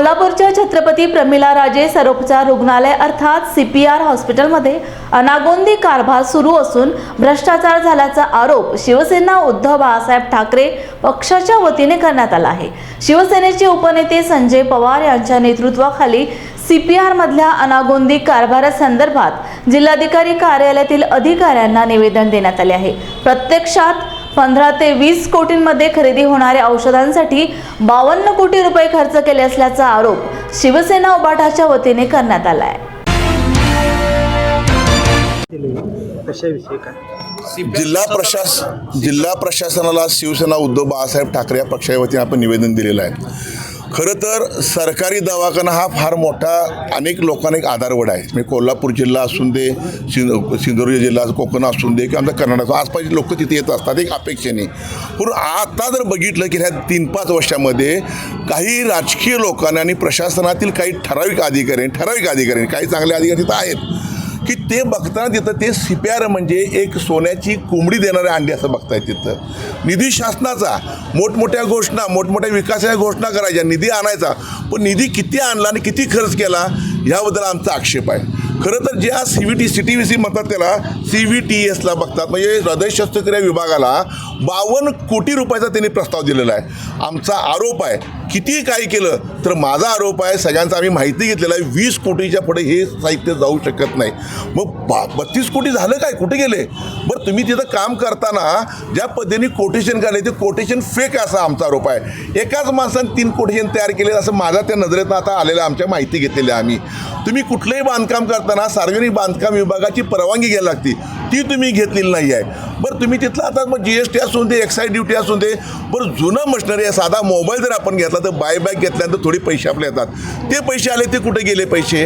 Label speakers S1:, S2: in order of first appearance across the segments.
S1: कोल्हापूरच्या छत्रपती प्रमिला राजे सरोपचार रुग्णालय अर्थात सी पी आर हॉस्पिटलमध्ये अनागोंदी कारभार सुरू असून भ्रष्टाचार झाल्याचा आरोप शिवसेना उद्धव बाळासाहेब ठाकरे पक्षाच्या वतीने करण्यात आला आहे. शिवसेनेचे उपनेते संजय पवार यांच्या नेतृत्वाखाली सी पी आरमधल्या अनागोंदी कारभारासंदर्भात जिल्हाधिकारी कार्यालयातील अधिकाऱ्यांना निवेदन देण्यात आले आहे. प्रत्यक्षात पंधरा ते वीस कोटींमध्ये खरेदी होणाऱ्या औषधांसाठी बावन्न कोटी रुपये खर्च केले असल्याचा आरोप शिवसेना उबाटाच्या वतीने करण्यात आला आहे
S2: कशाविषयी काय?
S3: जिल्हा प्रशास जिल्हा प्रशासनाला शिवसेना उद्धव बाळासाहेब ठाकरे या पक्षाच्या वतीने आपण निवेदन दिलेलं आहे. खरं तर सरकारी दवाखाना हा फार मोठा अनेक लोकांना एक आधारवड आहे. म्हणजे कोल्हापूर जिल्हा असून दे सिंध सिंधुदुर्ग जिल्हा कोकण असून दे किंवा आमचा कर्नाटक आसपासचे लोक तिथे येत असतात एक अपेक्षेने. पण आता जर बघितलं की ह्या तीन पाच वर्षामध्ये काही राजकीय लोकांनी आणि प्रशासनातील काही ठराविक अधिकारी ठराविक अधिकारी काही चांगले अधिकारी तिथं आहेत. की ते बघताना तिथं ते सी पी आर म्हणजे एक सोन्याची कोंबडी देणारे अंडी असं बघतायत तिथं. निधी शासनाचा मोठमोठ्या घोषणा मोठमोठ्या विकासाच्या घोषणा करायच्या निधी आणायचा पण निधी किती आणला आणि किती खर्च केला ह्याबद्दल आमचा आक्षेप आहे. खरं तर ज्या C V T C T V C म्हणतात त्याला सी व्ही टी एसला बघतात. म्हणजे हृदय शस्त्रक्रिया विभागाला बावन्न कोटी रुपयाचा त्यांनी प्रस्ताव दिलेला आहे. आमचा आरोप आहे कितीही काय केलं तर माझा आरोप आहे सगळ्यांचा आम्ही माहिती घेतलेला आहे वीस कोटीच्या पुढे हे साहित्य जाऊ शकत नाही. मग बा बत्तीस कोटी झालं काय? कुठे गेले? बरं तुम्ही तिथं काम करताना ज्या पद्धतीने कोटेशन काढले ते कोटेशन फेक असा आमचा आरोप आहे. एकाच माणसाने तीन कोटेशन तयार केले असं माझा त्या नजरेतनं आता आलेलं आमच्या माहिती घेतलेल्या आहे आम्ही. तुम्ही कुठलंही बांधकाम करताना सार्वजनिक बांधकाम विभागाची परवानगी घ्यायला लागते. ती तुम्ही घेतलेली नाही आहे बरं तुम्ही तिथलं आता मग जी एस टी असून दे एक्साईज ड्युटी असून दे बरं जुनं मशिनरी आहे साधा मोबाईल जर आपण घेतला तर बायबॅक घेतल्यानंतर थोडे पैसे आपले येतात. ते पैसे आले ते कुठे गेले पैसे?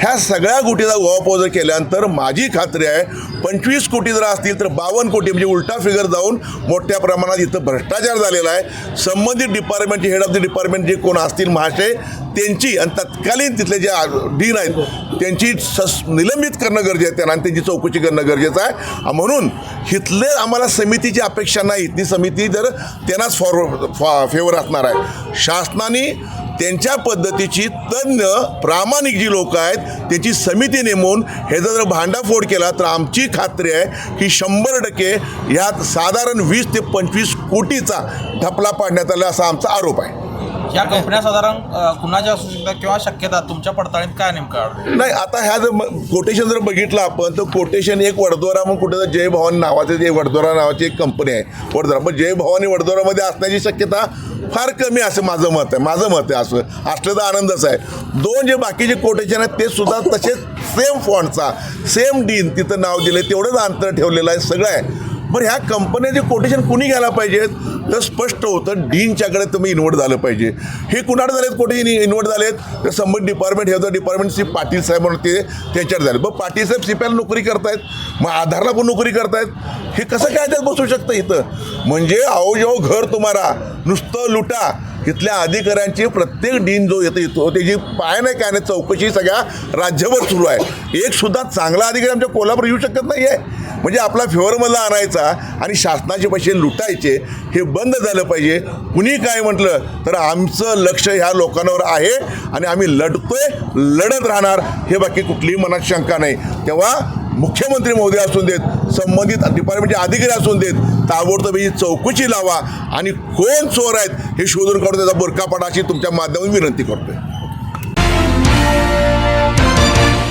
S3: ह्या सगळ्या गोष्टीचा जर केल्यानंतर माझी खात्री आहे पंचवीस कोटी जर असतील तर बावन्न कोटी म्हणजे उलटा फिगर जाऊन मोठ्या प्रमाणात इथं भ्रष्टाचार झालेला आहे. संबंधित डिपार्टमेंटचे हेड ऑफ द डिपार्टमेंट जे कोण असतील महाशय त्यांची आणि तत्कालीन तिथले जे डीन आहेत त्यांची सस निलंबित करणं गरजेचं आहे त्यांना आणि त्यांची चौकशी करणं गरजेचं आहे. म्हणून इथले आम्हाला समितीची अपेक्षा नाही ती समिती जर त्यांनाच फॉर फॉ फेवर असणार आहे. शासनाने त्यांच्या पद्धतीची तज्ज्ञ प्रामाणिक जी लोक आहेत त्याची समिती नेमून ह्याचा जर भांडाफोड केला तर आमची खात्री आहे की शंभर टक्के ह्यात साधारण वीस ते पंचवीस कोटीचा ठपला पाडण्यात आला असा आमचा आरोप आहे.
S4: या कंपन्या साधारण कुणाच्या असू शकतात किंवा शक्यता तुमच्या पडताळणीत काय नेमकं
S3: नाही आता ह्या जर कोटेशन जर बघितलं आपण तर कोटेशन एक वडदोरा म्हणून कुठे जय भवानी नावाचं जे वडदोरा नावाची एक कंपनी आहे. वडदोरा पण जय भवानी वडदोरामध्ये असण्याची शक्यता फार कमी असं माझं मत आहे. माझं मत आहे असं. असलं तर आनंदच आहे. दोन जे बाकीचे कोटेशन आहेत ते सुद्धा तसेच सेम फॉन्टचा सेम डीन तिथं नाव दिलं तेवढंच अंतर ठेवलेलं आहे सगळं आहे. बरं ह्या कंपन्याचे कोटेशन कुणी घ्यायला पाहिजेत तर स्पष्ट होतं डीनच्याकडे तुम्ही इन्व्हर्ट झालं पाहिजे. हे कुणाकडे झालेत कोटेशन इन्व्हर्ट झालेत? तर संबंधित डिपार्टमेंट हे डिपार्टमेंट सी पाटील साहेब म्हणून ते त्याच्यावर झाले. बघ पाटील साहेब सीपीआर नोकरी करतायत. मग आधारला पण नोकरी करतायत. हे कसं काय त्यात बसू शकतं इथं? म्हणजे अहो जेव्हा घर तुम्हाला. नुसतं लुटा. इथल्या अधिकाऱ्यांची प्रत्येक डीन जो येतो येतो त्याची पाय नाही काय नाही चौकशी सगळ्या राज्यभर सुरू आहे. एक सुद्धा चांगला अधिकारी आमच्या कोल्हापूर येऊ शकत नाही आहे म्हणजे आपला फेवरमधला आणायचा आणि शासनाचे पैसे लुटायचे हे बंद झालं पाहिजे. कुणी काय म्हटलं तर आमचं लक्ष ह्या लोकांवर आहे आणि आम्ही लढतोय लढत राहणार हे बाकी कुठलीही मनात शंका नाही. तेव्हा मुख्यमंत्री महोदय असून देत संबंधित डिपार्टमेंटचे अधिकारी असून देत ताबडतोब ही चौकशी लावा आणि कोण चोर आहेत हे शोधून काढून त्याचा बुरका पाडा अशी तुमच्या माध्यमातून विनंती करतोय.